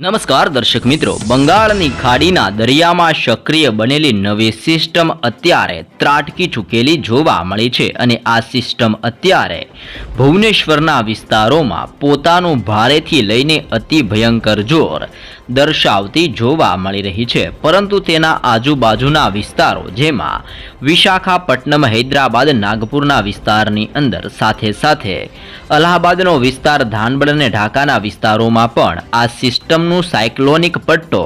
નમસ્કાર દર્શક મિત્રો. બંગાળની ખાડીના દરિયામાં સક્રિય બનેલી નવી સિસ્ટમ અત્યારે ત્રાટકી ચૂકેલી જોવા મળી છે અને આ સિસ્ટમ અત્યારે ભુવનેશ્વરના વિસ્તારોમાં પોતાનું ભારેથી લઈને અતિ ભયંકર જોર દર્શાવતી જોવા મળી રહી છે. પરંતુ તેના આજુબાજુના વિસ્તારો, જેમાં વિશાખાપટ્ટનમ, હૈદરાબાદ, નાગપુરના વિસ્તારની અંદર સાથે સાથે અલ્હાબાદનો વિસ્તાર ધાનબડ અને ઢાકાના વિસ્તારોમાં પણ આ સિસ્ટમનું સાયક્લોનિક પટ્ટો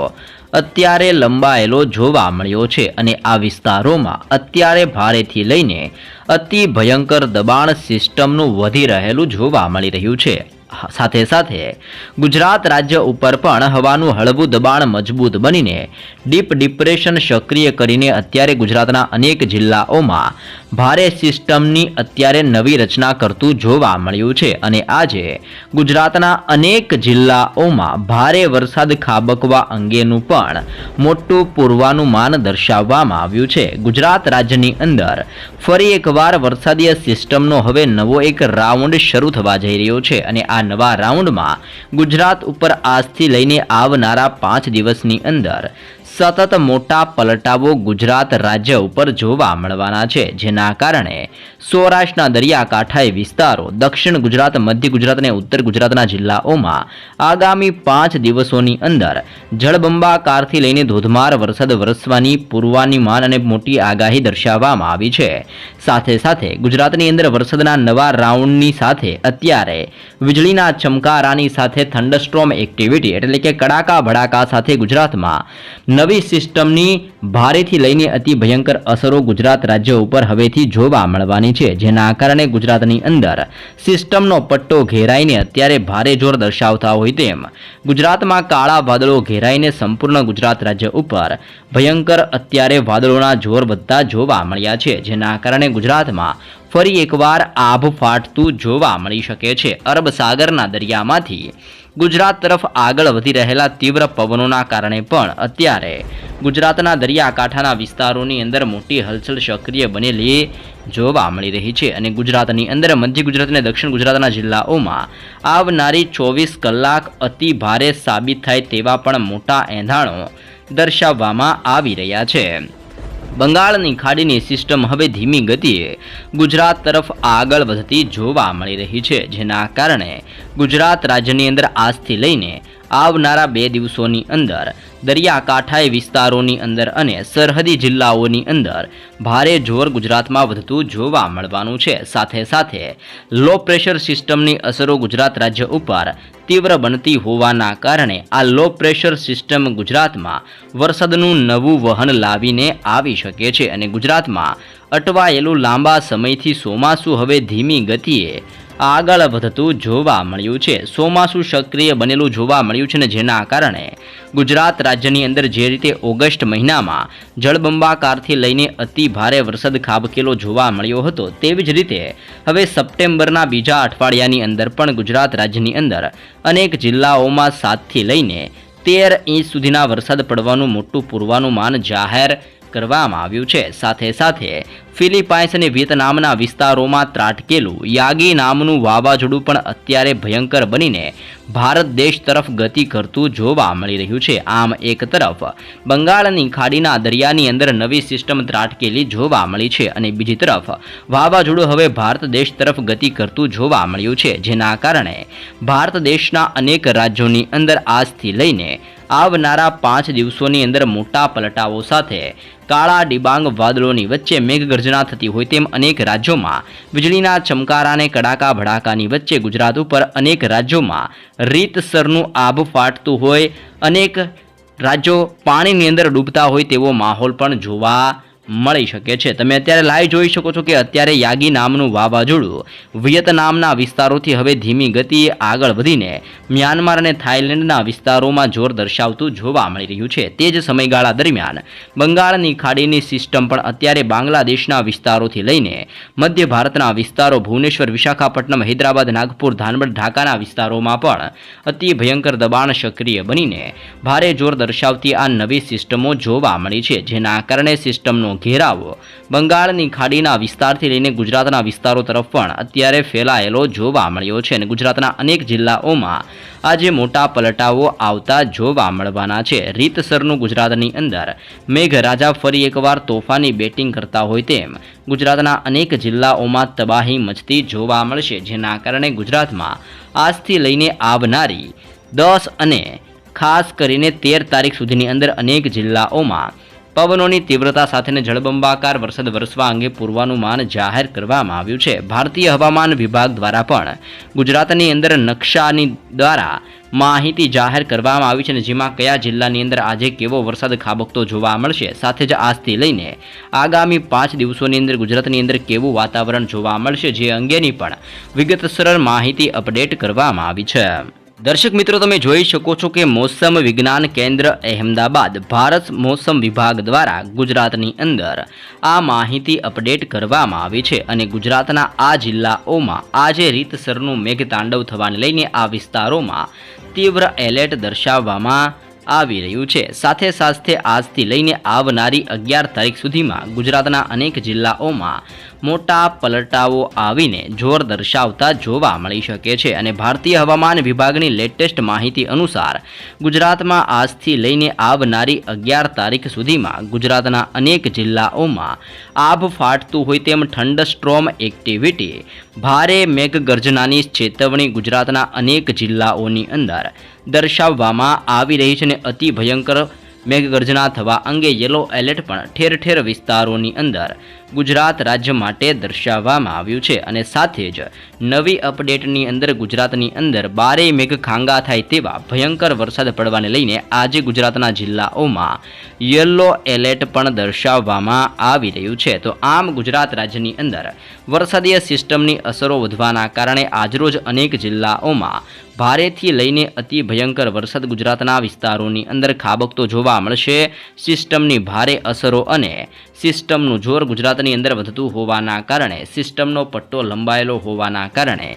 અત્યારે લંબાયેલો જોવા મળ્યો છે અને આ વિસ્તારોમાં અત્યારે ભારેથી લઈને અતિ ભયંકર દબાણ સિસ્ટમનું વધી રહેલું જોવા મળી રહ્યું છે. સાથે સાથે ગુજરાત રાજ્ય ઉપર પણ હવાનું હળવું દબાણ મજબૂત બનીને ડીપ ડિપ્રેશન સક્રિય કરીને અત્યારે ગુજરાતના અનેક જિલ્લાઓમાં ભારે સિસ્ટમની અત્યારે નવી રચના કરતું જોવા મળ્યું છે અને આજે ગુજરાતના અનેક જિલ્લાઓમાં ભારે વરસાદ ખાબકવા અંગેનું પણ મોટું પૂર્વાનુમાન દર્શાવવામાં આવ્યું છે. ગુજરાત રાજ્યની અંદર ફરી એકવાર વરસાદીય સિસ્ટમનો હવે નવો એક રાઉન્ડ શરૂ થવા જઈ રહ્યો છે અને આ નવા રાઉન્ડમાં ગુજરાત ઉપર આજથી લઈને આવનારા પાંચ દિવસની અંદર સતત મોટા પલટાવો ગુજરાત રાજ્ય ઉપર જોવા મળવાના છે, જેના કારણે સૌરાષ્ટ્રના દરિયાકાંઠાએ વિસ્તારો દક્ષિણ ગુજરાત, મધ્ય ગુજરાત અને ઉત્તર ગુજરાતના જિલ્લાઓમાં આગામી પાંચ દિવસોની અંદર જળબંબાકારથી લઈને ધોધમાર વરસાદ વરસવાની પૂર્વાનુમાન અને મોટી આગાહી દર્શાવવામાં આવી છે. સાથે સાથે ગુજરાતની અંદર વરસાદના નવા રાઉન્ડની સાથે અત્યારે વીજળીના ચમકારાની સાથે થંડરસ્ટ્રોમ એક્ટિવિટી એટલે કે કડાકા ભડાકા સાથે ગુજરાતમાં નવી સિસ્ટમની ભારેથી લઈને અતિ ભયંકર અસરો ગુજરાત રાજ્ય ઉપર હવેથી જોવા મળવાની છે. જેના કારણે ગુજરાતની અંદર સિસ્ટમનો પટ્ટો ઘેરાઈને અત્યારે ભારે જોર દર્શાવતા હોય તેમ ગુજરાતમાં કાળા વાદળો ઘેરાઈને સંપૂર્ણ ગુજરાત રાજ્ય ઉપર ભયંકર અત્યારે વાદળોના જોર વધતા જોવા મળ્યા છે. જેના કારણે ગુજરાતમાં ફરી એકવાર આભ ફાટતું જોવા મળી શકે છે. અરબ સાગરના દરિયામાંથી ગુજરાત તરફ આગળ વધી રહેલા તીવ્ર પવનોના કારણે પણ અત્યારે ગુજરાતના દરિયાકાંઠાના વિસ્તારોની અંદર મોટી હલચલ સક્રિય બનેલી જોવા મળી રહી છે અને ગુજરાતની અંદર મધ્ય ગુજરાત અને દક્ષિણ ગુજરાતના જિલ્લાઓમાં આવનારી ચોવીસ કલાક અતિ ભારે સાબિત થાય તેવા પણ મોટા એંધાણો દર્શાવવામાં આવી રહ્યા છે. બંગાળની ખાડીની સિસ્ટમ હવે ધીમી ગતિએ ગુજરાત તરફ આગળ વધતી જોવા મળી રહી છે, જેના કારણે ગુજરાત રાજ્યની અંદર આજથી લઈને આવનારા બે દિવસોની અંદર, દરિયાકાંઠાએ વિસ્તારોની અંદર અને સરહદી જિલ્લાઓની અંદર ભારે જોર ગુજરાતમાં વધતું જોવા મળવાનું છે. સાથે સાથે લો પ્રેશર સિસ્ટમની અસરો ગુજરાત રાજ્ય ઉપર તીવ્ર બનતી હોવાના કારણે આ લો પ્રેશર સિસ્ટમ ગુજરાતમાં વરસાદનું નવું વહન લાવીને આવી શકે છે અને ગુજરાતમાં અટવાયેલું લાંબા સમયથી ચોમાસું હવે ધીમી ગતિએ આગળ વધતું જોવા મળ્યું છે. ચોમાસું સક્રિય બનેલું જોવા મળ્યું છે ને જેના કારણે ગુજરાત રાજ્યની અંદર જે રીતે ઓગસ્ટ મહિનામાં જળબંબાકારથી લઈને અતિ ભારે વરસાદ ખાબકેલો જોવા મળ્યો હતો તેવી જ રીતે હવે સપ્ટેમ્બરના બીજા અઠવાડિયાની અંદર પણ ગુજરાત રાજ્યની અંદર અનેક જિલ્લાઓમાં સાતથી લઈને તેર ઇંચ સુધીના વરસાદ પડવાનું મોટું પૂર્વાનુમાન જાહેર કરવામાં આવ્યું છે. સાથે સાથે ફિલિપાઇન્સ અને વિયેતનામના વિસ્તારોમાં ત્રાટકેલું યાગી નામનું વાવાઝોડું પણ અત્યારે ભયંકર બનીને ભારત દેશ તરફ ગતિ કરતું જોવા મળી રહ્યું છે. આમ એક તરફ બંગાળની ખાડીના દરિયાની અંદર નવી સિસ્ટમ ત્રાટકેલી જોવા મળી છે અને બીજી તરફ વાવાઝોડું હવે ભારત દેશ તરફ ગતિ કરતું જોવા મળ્યું છે, જેના કારણે ભારત દેશના અનેક રાજ્યોની અંદર આજથી લઈને આવનારા પાંચ દિવસોની અંદર મોટા પલટાઓ સાથે કાળા ડિબાંગ વાદળોની વચ્ચે મેઘગર્જના થતી હોય તેમ અનેક રાજ્યોમાં વીજળીના ચમકારાને કડાકા ભડાકાની વચ્ચે ગુજરાત ઉપર અનેક રાજ્યોમાં રીતસરનું આભ ફાટતું હોય. અનેક રાજ્યો પાણીની અંદર ડૂબતા હોય તેવો માહોલ પણ જોવા મળી શકે છે. તમે અત્યારે લાઈવ જોઈ શકો છો કે અત્યારે યાગી નામનું વાવાઝોડું વિયેતનામના વિસ્તારોથી હવે ધીમી ગતિએ આગળ વધીને મ્યાનમાર અને થાઇલેન્ડના વિસ્તારોમાં જોર દર્શાવતું જોવા મળી રહ્યું છે. તે જ સમયગાળા દરમિયાન બંગાળની ખાડીની સિસ્ટમ પણ અત્યારે બાંગ્લાદેશના વિસ્તારોથી લઈને મધ્ય ભારતના વિસ્તારો, ભુવનેશ્વર, વિશાખાપટ્ટનમ, હૈદરાબાદ, નાગપુર ધાનબડ ઢાકાના વિસ્તારોમાં પણ અતિ ભયંકર દબાણ સક્રિય બનીને ભારે જોર દર્શાવતી આ નવી સિસ્ટમો જોવા મળી છે, જેના કારણે સિસ્ટમનો ઘેરાવ. બંગાળની ખાડીના વિસ્તારથી લઈને ગુજરાતના વિસ્તારો તરફ પણ અત્યારે ફેલાયેલો જોવા મળ્યો છે અને ગુજરાતના અનેક જિલ્લાઓમાં આજે મોટા પલટાઓ આવતા જોવા મળવાના છે. રીતસરનું ગુજરાતની અંદર મેઘરાજા ફરી એકવાર તોફાની બેટિંગ કરતા હોય તેમ ગુજરાતના અનેક જિલ્લાઓમાં તબાહી મચતી જોવા મળશે, જેના કારણે ગુજરાતમાં આજથી લઈને આવનારી દસ અને ખાસ કરીને તેર તારીખ સુધીની અંદર અનેક જિલ્લાઓમાં પવનોની તીવ્રતા સાથેને જળબંબાકાર વરસાદ વરસવા અંગે પૂર્વાનુમાન જાહેર કરવામાં આવ્યું છે. ભારતીય હવામાન વિભાગ દ્વારા પણ ગુજરાતની અંદર નકશાની દ્વારા માહિતી જાહેર કરવામાં આવી છે અને જેમાં કયા જિલ્લાની અંદર આજે કેવો વરસાદ ખાબકતો જોવા મળશે, સાથે જ આજથી લઈને આગામી પાંચ દિવસોની અંદર ગુજરાતની અંદર કેવું વાતાવરણ જોવા મળશે, જે અંગેની પણ વિગતસર માહિતી અપડેટ કરવામાં આવી છે. દર્શક મિત્રો, તમે જોઈ શકો છો કે મોસમ વિજ્ઞાન કેન્દ્ર અહેમદાબાદ ભારત મોસમ વિભાગ દ્વારા ગુજરાતની અંદર આ માહિતી અપડેટ કરવામાં આવી છે અને ગુજરાતના આ જિલ્લાઓમાં આજે રીતસરનું મેઘતાંડવ થવાને લઈને આ વિસ્તારોમાં તીવ્ર એલર્ટ દર્શાવવામાં આવી રહ્યું છે. સાથે સાથે આજથી લઈને આવનારી અગિયાર તારીખ સુધીમાં ગુજરાતના અનેક જિલ્લાઓમાં મોટા પલટાઓ આવીને જોર દર્શાવતા જોવા મળી શકે છે અને ભારતીય હવામાન વિભાગની લેટેસ્ટ માહિતી અનુસાર, ગુજરાતમાં આજથી લઈને આવનારી અગિયાર તારીખ સુધીમાં ગુજરાતના અનેક જિલ્લાઓમાં આભ ફાટતું હોય તેમ ઠંડસ્ટ્રોમ એક્ટિવિટી, ભારે મેઘગર્જનાની ચેતવણી ગુજરાતના અનેક જિલ્લાઓની અંદર દર્શાવવામાં આવી રહી છે અને અતિ ભયંકર મેઘગર્જના થવા અંગે યલો એલર્ટ પણ ઠેર ઠેર વિસ્તારોની અંદર ગુજરાત રાજ્ય માટે દર્શાવવામાં આવ્યું છે અને સાથે જ નવી અપડેટની અંદર ગુજરાતની અંદર બારેય મેઘ ખાંગા થાય તેવા ભયંકર વરસાદ પડવાને લઈને આજે ગુજરાતના જિલ્લાઓમાં યલો એલર્ટ પણ દર્શાવવામાં આવી રહ્યું છે. તો આમ ગુજરાત રાજ્યની અંદર વરસાદીય સિસ્ટમની અસરો વધવાના કારણે આજરોજ અનેક જિલ્લાઓમાં ભારેથી લઈને અતિ ભયંકર વરસાદ ગુજરાતના વિસ્તારોની અંદર ખાબકતો જોવા મળશે. સિસ્ટમની ભારે અસરો અને સિસ્ટમનું જોર ગુજરાતની અંદર વધતું હોવાના કારણે, સિસ્ટમનો પટ્ટો લંબાયેલો હોવાના કારણે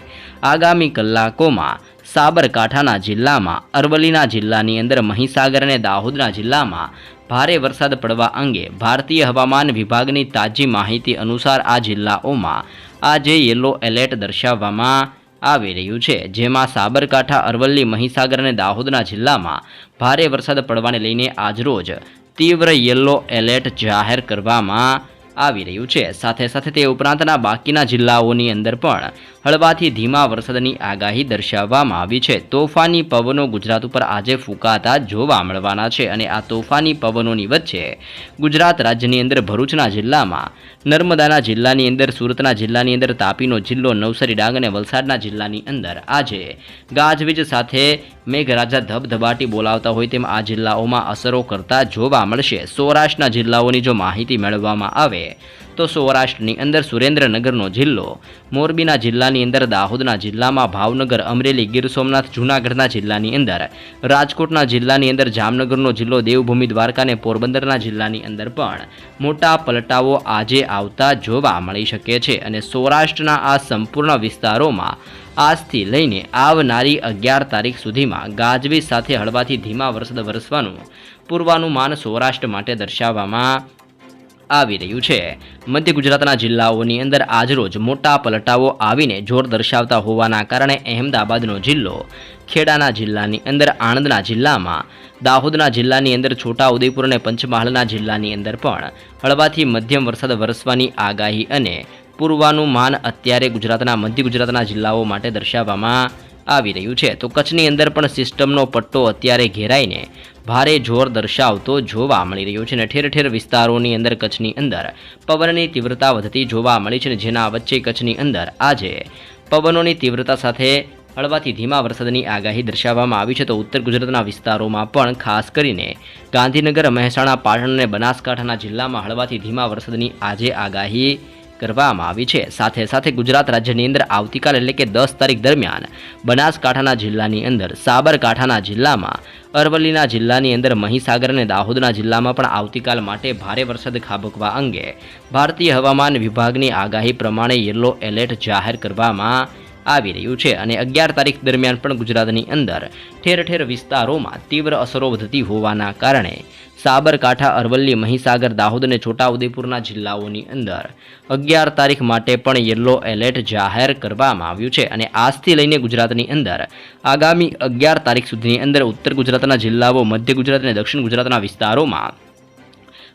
આગામી કલાકોમાં સાબરકાંઠાના જિલ્લામાં, અરવલ્લીના જિલ્લાની અંદર, મહીસાગર અને દાહોદના જિલ્લામાં ભારે વરસાદ પડવા અંગે ભારતીય હવામાન વિભાગની તાજી માહિતી અનુસાર આ જિલ્લાઓમાં આજે યલો એલર્ટ દર્શાવવામાં આવી રહ્યું છે, જેમાં સાબરકાંઠા, અરવલ્લી, મહીસાગર અને દાહોદના જિલ્લામાં ભારે વરસાદ પડવાને લઈને આજરોજ તીવ્ર યલો એલર્ટ જાહેર કરવામાં આવી રહ્યું છે. સાથે સાથે તે ઉપરાંતના બાકીના જિલ્લાઓની અંદર પણ હળવાથી ધીમા વરસાદની આગાહી દર્શાવવામાં આવી છે. તોફાની પવનો ગુજરાત ઉપર આજે ફૂંકાતા જોવા મળવાના છે અને આ તોફાની પવનોની વચ્ચે ગુજરાત રાજ્યની અંદર ભરૂચના જિલ્લામાં, નર્મદાના જિલ્લાની અંદર, સુરતના જિલ્લાની અંદર, તાપીનો જિલ્લો, નવસારી ડાંગ અને વલસાડના જિલ્લાની અંદર આજે ગાજવીજ સાથે મેઘરાજા ધબધબાટી બોલાવતા હોય તેમ આ જિલ્લાઓમાં અસરો કરતા જોવા મળશે. સૌરાષ્ટ્રના જિલ્લાઓની જો માહિતી મેળવવામાં આવે તો સૌરાષ્ટ્રની અંદર સુરેન્દ્રનગરનો જિલ્લો, મોરબીના જિલ્લાની અંદર દાહોદના જિલ્લામાં ભાવનગર, અમરેલી, ગીર સોમનાથ, જૂનાગઢના જિલ્લાની અંદર, રાજકોટના જિલ્લાની અંદર જામનગરનો જિલ્લો, દેવભૂમિ દ્વારકા અને પોરબંદરના જિલ્લાની અંદર પણ મોટા પલટાઓ આજે આવતા જોવા મળી શકે છે અને સૌરાષ્ટ્રના આ સંપૂર્ણ વિસ્તારોમાં આજથી લઈને આવનારી અગિયાર તારીખ સુધીમાં ગાજવીજ સાથે હળવાથી ધીમા વરસાદ વરસવાનું પૂર્વાનુમાન સૌરાષ્ટ્ર માટે દર્શાવવામાં આવી રહ્યું છે. મધ્ય ગુજરાતના જિલ્લાઓની અંદર આજરોજ મોટા પલટાઓ આવીને જોર દર્શાવતા હોવાના કારણે અહેમદાબાદનો જિલ્લો ખેડાના જિલ્લાની અંદર, આણંદના જિલ્લામાં, દાહોદના જિલ્લાની અંદર છોટા ઉદેપુર અને પંચમહાલના જિલ્લાની અંદર પણ હળવાથી મધ્યમ વરસાદ વરસવાની આગાહી અને પૂર્વાનુમાન અત્યારે ગુજરાતના, મધ્ય ગુજરાતના જિલ્લાઓ માટે દર્શાવવામાં આવી રહ્યું છે. તો કચ્છની અંદર પણ સિસ્ટમનો પટ્ટો અત્યારે ઘેરાઈને ભારે જોર દર્શાવતો જોવા મળી રહ્યો છે અને ઠેર ઠેર વિસ્તારોની અંદર, કચ્છની અંદર પવનની તીવ્રતા વધતી જોવા મળી છે અને જેના વચ્ચે કચ્છની અંદર આજે પવનોની તીવ્રતા સાથે હળવાથી ધીમા વરસાદની આગાહી દર્શાવવામાં આવી છે. તો ઉત્તર ગુજરાતના વિસ્તારોમાં પણ ખાસ કરીને ગાંધીનગર, મહેસાણા, પાટણ અને બનાસકાંઠાના જિલ્લામાં હળવાથી ધીમા વરસાદની આજે આગાહી કરવામાં આવી છે. સાથે સાથે ગુજરાત રાજ્યની અંદર આવતીકાલ એટલે કે દસ તારીખ દરમિયાન બનાસકાંઠાના જિલ્લાની અંદર, સાબરકાંઠાના જિલ્લામાં, અરવલ્લીના જિલ્લાની અંદર, મહીસાગર અને દાહોદના જિલ્લામાં પણ આવતીકાલ માટે ભારે વરસાદ ખાબકવા અંગે ભારતીય હવામાન વિભાગની આગાહી પ્રમાણે યલો એલર્ટ જાહેર કરવામાં આવી રહ્યું છે અને અગિયાર તારીખ દરમિયાન પણ ગુજરાતની અંદર ઠેર ઠેર વિસ્તારોમાં તીવ્ર અસરો વધતી હોવાના કારણે સાબરકાંઠા, અરવલ્લી, મહીસાગર, દાહોદ અને છોટાઉદેપુરના જિલ્લાઓની અંદર અગિયાર તારીખ માટે પણ યલો એલર્ટ જાહેર કરવામાં આવ્યું છે અને આજથી લઈને ગુજરાતની અંદર આગામી અગિયાર તારીખ સુધીની અંદર ઉત્તર ગુજરાતના જિલ્લાઓ, મધ્ય ગુજરાત અને દક્ષિણ ગુજરાતના વિસ્તારોમાં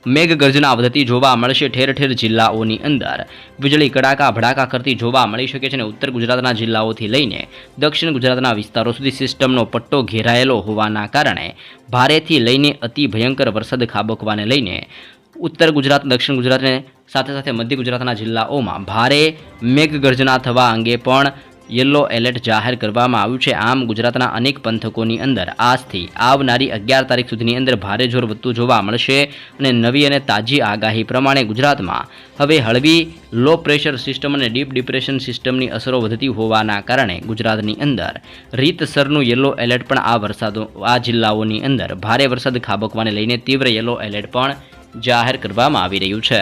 મેઘગર્જના વધતી જોવા મળશે ઠેર ઠેર જિલ્લાઓની અંદર. વીજળી કડાકા ભડાકા કરતી જોવા મળી શકે છે અને ઉત્તર ગુજરાતના જિલ્લાઓથી લઈને દક્ષિણ ગુજરાતના વિસ્તારો સુધી સિસ્ટમનો પટ્ટો ઘેરાયેલો હોવાના કારણે ભારેથી લઈને અતિ ભયંકર વરસાદ ખાબકવાને લઈને ઉત્તર ગુજરાત, દક્ષિણ ગુજરાતને સાથે સાથે મધ્ય ગુજરાતના જિલ્લાઓમાં ભારે મેઘગર્જના થવા અંગે પણ યલો એલર્ટ જાહેર કરવામાં આવ્યું છે. આમ ગુજરાતના અનેક પંથકોની અંદર આજથી આવનારી અગિયાર તારીખ સુધીની અંદર ભારે જોર વધતું જોવા મળશે અને નવી અને તાજી આગાહી પ્રમાણે ગુજરાતમાં હવે હળવી લો પ્રેશર સિસ્ટમ અને ડીપ ડિપ્રેશન સિસ્ટમની અસરો વધતી હોવાના કારણે ગુજરાતની અંદર રીતસરનું યલો એલર્ટ પણ આ વરસાદો, આ જિલ્લાઓની અંદર ભારે વરસાદ ખાબકવાને લઈને તીવ્ર યલો એલર્ટ પણ જાહેર કરવામાં આવી રહ્યું છે.